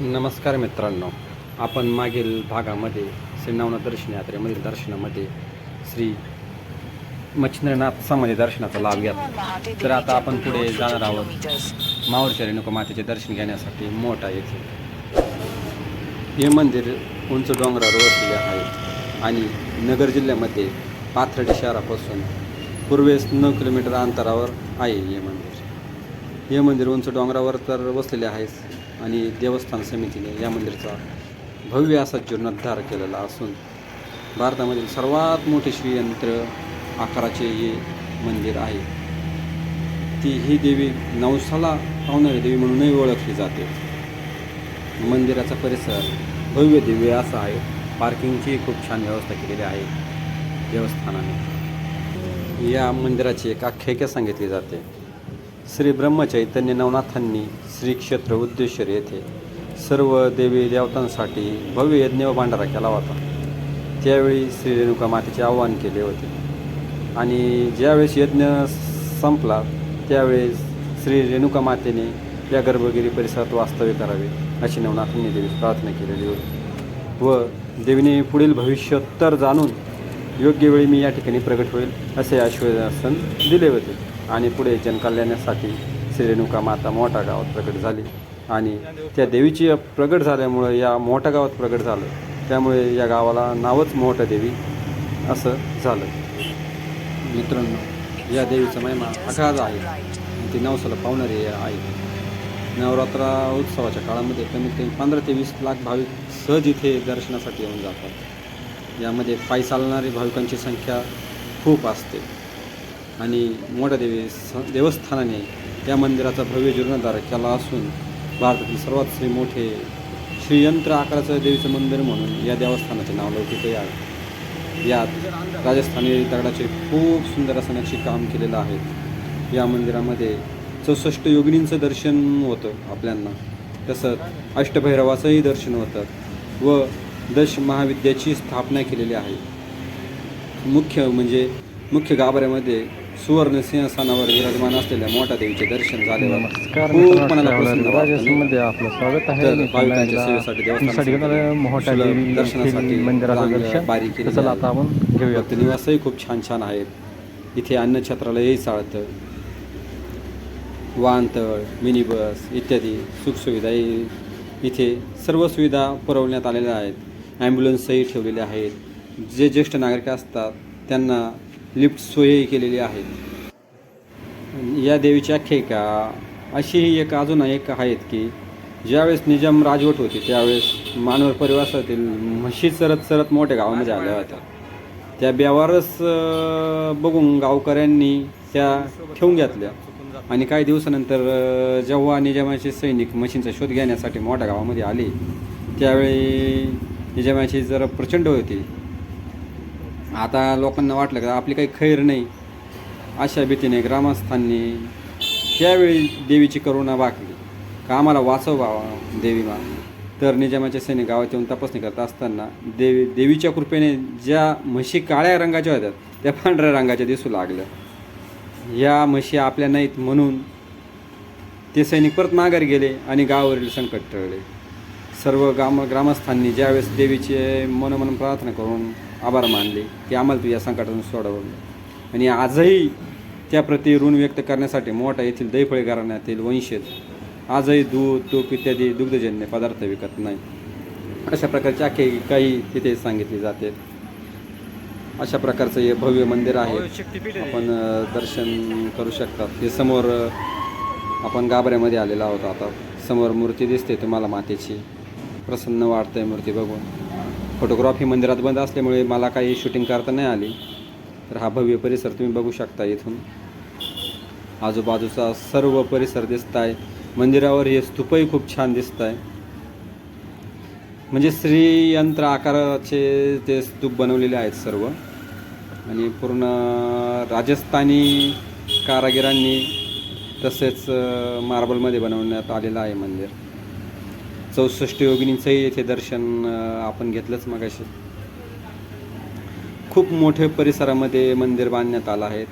नमस्कार मित्रांनो. आपण मागील भागामध्ये श्री नवनाथ दर्शन यात्रेमधील दर्शनामध्ये श्री मच्छिंद्रनाथ समाधी दर्शनाचा लाभ घेतला. तर आता आपण पुढे जाणार आहोत माऊरच्या रेणुका मातेचे दर्शन घेण्यासाठी मोठा येथे हे मंदिर उंच डोंगरावर वसलेले आहे आणि नगर जिल्ह्यामध्ये पाथर्डी शहरापासून पूर्वेस नऊ किलोमीटर अंतरावर आहे हे मंदिर. हे मंदिर उंच डोंगरावर तर वसलेले आहे. आणि देवस्थान समितीने या मंदिराचा भव्य असा जीर्णोद्धार केलेला असून भारतामधील सर्वात मोठे श्रीयंत्र आकाराचे हे मंदिर आहे. ती ही देवी नवसाला पावणारी देवी म्हणूनही ओळखली जाते. मंदिराचा परिसर भव्य दिव्य असा आहे. पार्किंगची खूप छान व्यवस्था केलेली आहे देवस्थानाने. या मंदिराची एक आख्यायिका सांगितली जाते. श्री ब्रह्मचैतन्य नवनाथांनी श्री क्षेत्र उद्देश्वर येथे सर्व देवी देवतांसाठी भव्य यज्ञ व भांडारा केला होता. त्यावेळी श्री रेणुका मातेचे आवाहन केले होते. आणि ज्यावेळेस यज्ञ संपला त्यावेळेस श्री रेणुका मातेने या गर्भगिरी परिसरात वास्तव्य करावे अशी नवनाथांनी देवीस प्रार्थना केलेली होती. व देवीने पुढील भविष्य तर जाणून योग्य वेळी मी या ठिकाणी प्रगट होईल असे आश्वासन दिले होते. आणि पुढे जनकल्याणासाठी श्रीरेणुका माता मोठा गावात प्रगट झाली. आणि त्या देवीची प्रगट झाल्यामुळं या मोठ्या गावात प्रगट झालं. त्यामुळे या गावाला नावच मोठं देवी असं झालं. मित्रांनो या देवीचा महिमा अगाध आहे. ती नवसाला पावणारी आहे. नवरात्रा उत्सवाच्या काळामध्ये कमीत कमी पंधरा ते वीस लाख भाविक सहज इथे दर्शनासाठी येऊन जातात. यामध्ये पायी चालणारी भाविकांची संख्या खूप असते. आणि मोठ्या देवी स देवस्थानाने या मंदिराचा भव्य जीर्णोद्धार केला असून भारतातील सर्वात श्री मोठे श्रीयंत्र आकाराचं देवीचं मंदिर म्हणून या देवस्थानाचे नाव लौकिक आहे. यात राजस्थानी दगडाचे खूप सुंदर असं नक्षीकाम केलेलं आहे. या मंदिरामध्ये चौसष्ट योगिनींचं दर्शन होतं आपल्यांना. तसंच अष्टभैरवाचंही दर्शन होतं व दश महाविद्याची स्थापना केलेली आहे. मुख्य म्हणजे मुख्य गाभाऱ्यामध्ये सुवर्ण सिंहस्थानावर विराजमान असलेल्या मोठ्या देवीचे दर्शन झाले नमस्कार खूप मनाला प्रसन्न आपलं स्वागत आहे. तर भाविकांच्या सेवेसाठी देवी दर्शनासाठी मंदिराचं दर्शन बारीक चला. आता आपण घेऊया निवासही खूप छान छान आहेत. इथे अन्नछत्रालयही चालतं. वाहनतळ मिनी बस इत्यादी सुखसुविधाही इथे सर्व सुविधा पुरवण्यात आलेल्या आहेत. ॲम्ब्युलन्सही ठेवलेले आहेत. जे ज्येष्ठ नागरिक असतात त्यांना लिफ्ट सोयही केलेली आहे. या देवीची आख्यायिका अशीही एक अजून एक आहेत की ज्यावेळेस निजाम राजवट होती त्यावेळेस मानवर परिवासातील म्हशी चरत चरत मोठ्या गावामध्ये आल्या होत्या. त्या व्यवहारच बघून गावकऱ्यांनी त्या ठेवून घेतल्या. आणि काही दिवसानंतर जेव्हा निजामाचे सैनिक म्हशींचा शोध घेण्यासाठी मोठ्या गावामध्ये आले त्यावेळी निजामाची जरा प्रचंड होती. आता लोकांना वाटलं का आपली काही खैर नाही. अशा भीतीने ग्रामस्थांनी त्यावेळी देवीची करुणा वाकली का आम्हाला वाचव बाबा देवी मा. तर निजामाच्या सैनिक गावात येऊन तपासणी करत असताना देवी देवीच्या कृपेने ज्या म्हशी काळ्या रंगाच्या होत्या त्या पांढऱ्या रंगाच्या दिसू लागल्या. या म्हशी आपल्या नाहीत म्हणून ते सैनिक परत माघारी गेले आणि गावावरील संकट टळले. सर्व ग्राम ग्रामस्थांनी ज्यावेळेस देवीचे मनोमन प्रार्थना करून आभार मानले की आम्हाला तू या संकटातून सोडवलं. आणि आजही त्याप्रती ऋण व्यक्त करण्यासाठी मोठा येथील दैफळे घराण्यातील वंशज आजही दूध तूप इत्यादी दुग्धजन्य पदार्थ विकत नाही अशा प्रकारची आख्यायिका काही तिथे सांगितली जाते. अशा प्रकारचं हे भव्य मंदिर आहे. आपण दर्शन करू शकतात. हे समोर आपण गाभाऱ्यामध्ये आलेलो आहोत आता. समोर मूर्ती दिसते तुम्हाला मातेची. प्रसन्न वाटतंय मूर्ती बघून. फोटोग्राफी मंदिरात बंद असल्यामुळे मला काही शूटिंग करता नाही आली. तर हा भव्य परिसर तुम्ही बघू शकता इथून. आजूबाजूचा सर्व परिसर दिसत आहे मंदिरावर हे स्तूपही खूप छान दिसत आहे म्हणजे श्रीयंत्र आकाराचे ते स्तूप बनवलेले आहेत सर्व. आणि पूर्ण राजस्थानी कारागिरांनी तसेच मार्बलमध्ये बनवण्यात आलेलं आहे मंदिर. चौसष्ट योगिनींचंही येथे दर्शन आपण घेतलंच मगाशी. खूप मोठे परिसरामध्ये मंदिर बांधण्यात आलं आहे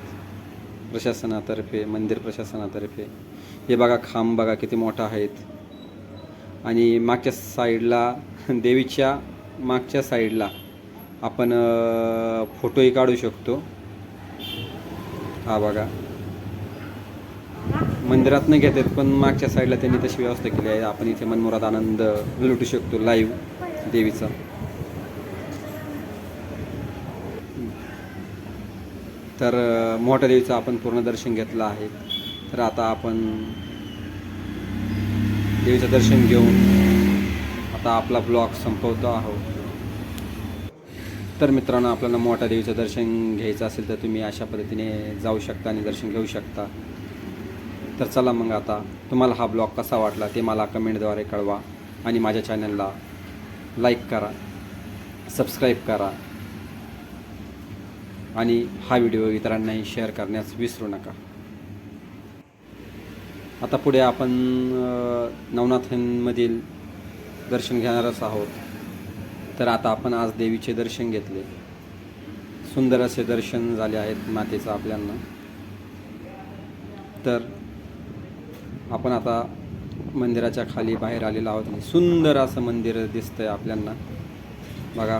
प्रशासनातर्फे मंदिर प्रशासनातर्फे. हे बघा खांब बघा किती मोठा आहेत. आणि मागच्या साईडला देवीच्या मागच्या साईडला आपण फोटोही काढू शकतो. हा बघा. मंदिरात नाही घेतात पण मागच्या साईडला त्यांनी तशी व्यवस्था केली आहे. आपण इथे मनमुराद आनंद लुटू शकतो लाईव्ह देवीचा. तर मोठ्या देवीचं आपण पूर्ण दर्शन घेतलं आहे. तर आता आपण देवीचं दर्शन घेऊन आता आपला ब्लॉग संपवतो आहोत. तर मित्रांनो आपल्याला मोठ्या देवीचं दर्शन घ्यायचं असेल तर तुम्ही अशा पद्धतीने जाऊ शकता आणि दर्शन घेऊ शकता. तर चला मग आता तुम्हाला हा ब्लॉग कसा वाटला ते मला कमेंटद्वारे कळवा आणि माझ्या चॅनलला लाईक करा सबस्क्राईब करा आणि हा व्हिडिओ इतरांनाही शेअर करण्यास विसरू नका. आता पुढे आपण नवनाथांमधील दर्शन घेणारच आहोत. तर आता आपण आज देवीचे दर्शन घेतले. सुंदर असे दर्शन झाले आहेत मातेचं आपल्यांना. तर आपण आता मंदिराच्या खाली बाहेर आलेलो आहोत सुंदर असं मंदिर दिसतंय आपल्यांना. बघा.